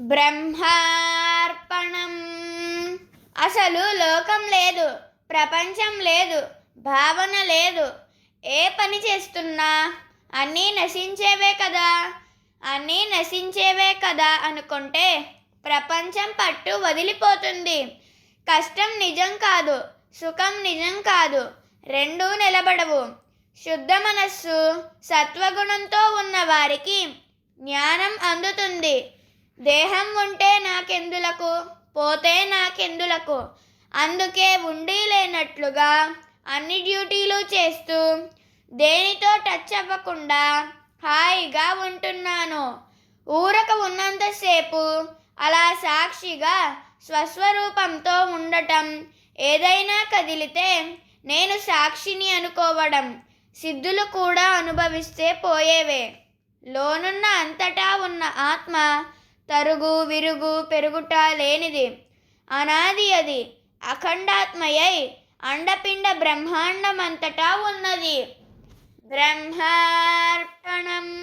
బ్రహ్మార్పణం. అసలు లోకం లేదు ప్రపంచం లేదు భావన లేదు. ఏ పని చేస్తున్నా అన్నీ నశించేవే కదా అన్నీ నశించేవే కదా అనుకుంటే ప్రపంచం పట్టు వదిలిపోతుంది. కష్టం నిజం కాదు సుఖం నిజం కాదు రెండూ నిలబడవు. శుద్ధ మనస్సు సత్వగుణంతో ఉన్న వారికి జ్ఞానం అందుతుంది. దేహం ఉంటే నాకెందులకు? పోతే నాకెందులకు? అందుకే ఉండి లేనట్లుగా అన్ని డ్యూటీలు చేస్తూ దేనితో టచ్ అవ్వకుండా హాయిగా ఉంటున్నాను. ఊరక ఉన్నంతసేపు అలా సాక్షిగా స్వస్వరూపంతో ఉండటం ఏదైనా కదిలితే నేను సాక్షిని అనుకోవడం సిద్ధులు కూడా అనుభవిస్తే పోయేవే. లోనున్న అంతటా ఉన్న ఆత్మ తరుగు విరుగు పెరుగుట లేనిది. అనాది అది. అఖండాత్మయై అండపిండ బ్రహ్మాండమంతటా ఉన్నది. బ్రహ్మార్పణం